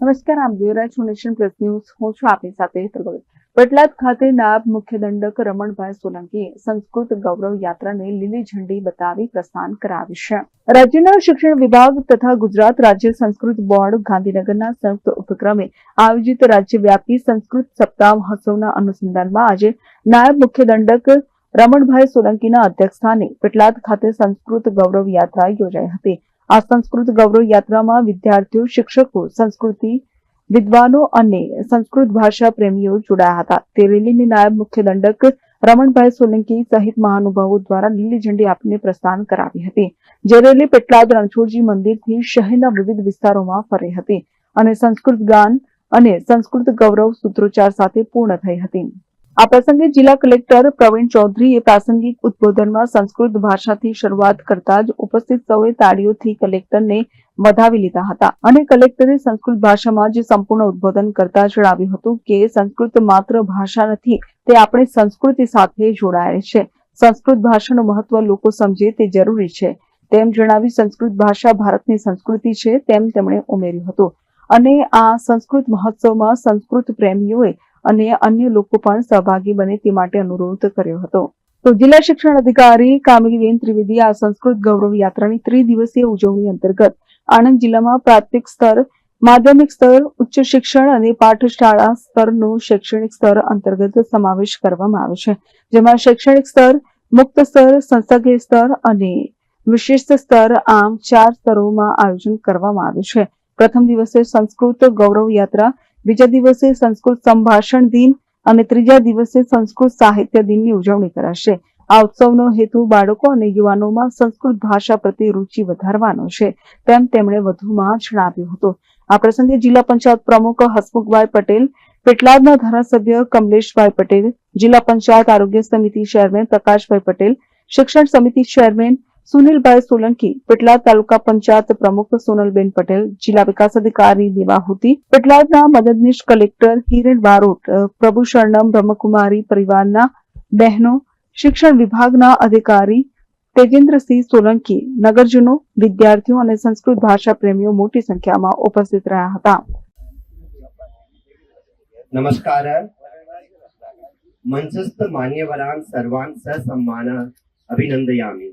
નમસ્કાર, આમ જોઈ રહ્યા નેશન પ્લસ ન્યૂઝ. હું છું આપની સાથે હેતરગોલ ભગત. ખાતે નાયબ મુખ્ય દંડક રમણભાઈ સોલંકીએ સંસ્કૃત ગૌરવ યાત્રાને લીલી ઝંડી બતાવી પ્રસ્થાન કરાવ્યું છે. રાજ્યના શિક્ષણ વિભાગ તથા ગુજરાત રાજ્ય સંસ્કૃત બોર્ડ ગાંધીનગરના સંયુક્ત ઉપક્રમે આયોજિત રાજ્યવ્યાપી સંસ્કૃત સપ્તાહ મહોત્સવના અનુસંધાનમાં આજે નાયબ મુખ્ય દંડક રમણભાઈ સોલંકીના અધ્યક્ષસ્થાને પેટલાદ ખાતે સંસ્કૃત ગૌરવ યાત્રા યોજાઈ હતી. આ સંસ્કૃત ગૌરવ યાત્રામાં વિદ્યાર્થીઓ, શિક્ષકો, સંસ્કૃતિ વિદ્વાનો અને સંસ્કૃત ભાષા પ્રેમીઓ જોડાયા હતા. તે નાયબ મુખ્ય દંડક રમણભાઈ સોલંકી સહિત મહાનુભાવો દ્વારા લીલી ઝંડી આપીને પ્રસ્થાન કરાવી હતી, જે રેલી પેટલાદ રણછોડજી મંદિરથી શહેરના વિવિધ વિસ્તારોમાં ફરી હતી અને સંસ્કૃત ગાન અને સંસ્કૃત ગૌરવ સૂત્રોચ્ચાર સાથે પૂર્ણ થઈ હતી. આ પ્રસંગે જિલ્લા કલેક્ટર પ્રવીણ ચૌધરીએ પ્રાસંગિક ઉદબોધનમાં સંસ્કૃત ભાષાથી શરૂઆત કરતા જ ઉપસ્થિત સૌએ તાળીઓથી કલેક્ટરને વધાવી લીધા હતા અને કલેક્ટરે સંસ્કૃત ભાષામાં જ સંપૂર્ણ ઉદબોધન કરતા જણાવ્યું હતું કે સંસ્કૃત માત્ર ભાષા નથી, તે આપણી સંસ્કૃતિ સાથે જોડાયેલ છે. સંસ્કૃત ભાષાનું મહત્વ લોકો સમજે તે જરૂરી છે. તેમ જણાવી સંસ્કૃત ભાષા ભારતની સંસ્કૃતિ છે તેમ તેમણે ઉમેર્યું હતું. અને આ સંસ્કૃત મહોત્સવમાં સંસ્કૃત પ્રેમીઓએ અને અન્ય લોકો પણ સહભાગી બને તે માટે અનુરોધ કર્યો હતો. તો જિલ્લા શિક્ષણ અધિકારી કામિનીબેન ત્રિવેદી આ સંસ્કૃત ગૌરવ યાત્રાની ત્રિદિવસીય ઉજવણી અંતર્ગત આણંદ જિલ્લામાં પ્રાથમિક સ્તર, માધ્યમિક સ્તર, ઉચ્ચ શિક્ષણ અને પાઠશાળા સ્તરનો શૈક્ષણિક સ્તર અંતર્ગત સમાવેશ કરવામાં આવે છે. જેમાં શૈક્ષણિક સ્તર, મુક્ત સ્તર સંસદીય સ્તર અને વિશિષ્ટ સ્તર આમ ચાર સ્તરોમાં આયોજન કરવામાં આવ્યું છે. પ્રથમ દિવસે સંસ્કૃત ગૌરવ યાત્રા બીજા દિવસે સંસ્કૃત સંભાષણ દિન અને ત્રીજા દિવસે સંસ્કૃત સાહિત્ય દિનની ઉજવણી કરાશે. આ ઉત્સવનો હેતુ બાળકો અને યુવાનોમાં સંસ્કૃત ભાષા પ્રત્યે રુચિ વધારવાનો છે, તેમ તેમણે વધુમાં જણાવ્યું હતું. આ પ્રસંગે જિલ્લા પંચાયત પ્રમુખ હસમુખભાઈ પટેલ, પેટલાદના ધારાસભ્ય કમલેશભાઈ પટેલ, જિલ્લા પંચાયત આરોગ્ય સમિતિ ચેરમેન પ્રકાશભાઈ પટેલ, શિક્ષણ સમિતિ ચેરમેન सुनील भाई सोलंकी, पिटलाद तालुका पंचायत प्रमुख सोनल बेन पटेल, जिला विकास अधिकारी दिवाहूति पिटलाद न मददनीश कलेक्टर हिरण बारोट प्रभु शरणम ब्रह्म परिवार न बहनों, शिक्षण विभाग न अधिकारी तेजेंद्र सिंह सोलंकी, नगरजनों, विद्यार्थियों संस्कृत भाषा प्रेमी मोटी संख्या में उपस्थित रहा था नमस्कार, मंचस्थ मान्यवरान सर्वान सह सम्मान अभिनंदयामी।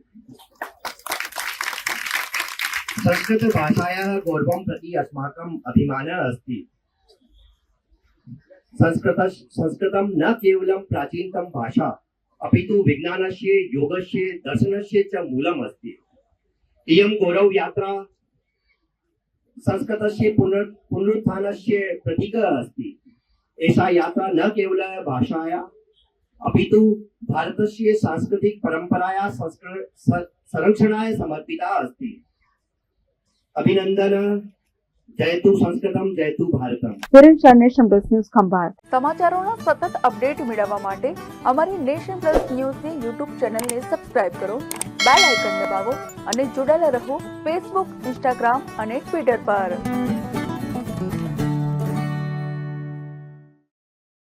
संस्कृतभाषायाः गौरवं प्रति अस्माकम् अभिमानः अस्ति। संस्कृत संस्कृतं न केवलं प्राचीनतम भाषा अपि तु विज्ञानस्य योगस्य दर्शनस्य च मूलम् अस्ति इयं गौरवयात्रा संस्कृतस्य पुनर् पुनरुत्थानस्य प्रतीकः अस्ति। एषा यात्रा न केवल भाषाया अपि तु भारतस्य सांस्कृतिक परम्पराया संस्कृ- स- संरक्षणाय समर्पिता अस्ति अभिनन्दन जयतु संस्कृतं जयतु भारतम् Hiren Shah nation plus news Khambhat સમાચારોનો સતત અપડેટ મેળવવા માટે અમારી નેશન પ્લસ ન્યૂઝની યુટ્યુબ ચેનલને સબસ્ક્રાઇબ કરો બેલ આઇકન દબાવો અને જોડાયેલા રહો ફેસબુક ઇન્સ્ટાગ્રામ અને ટ્વિટર પર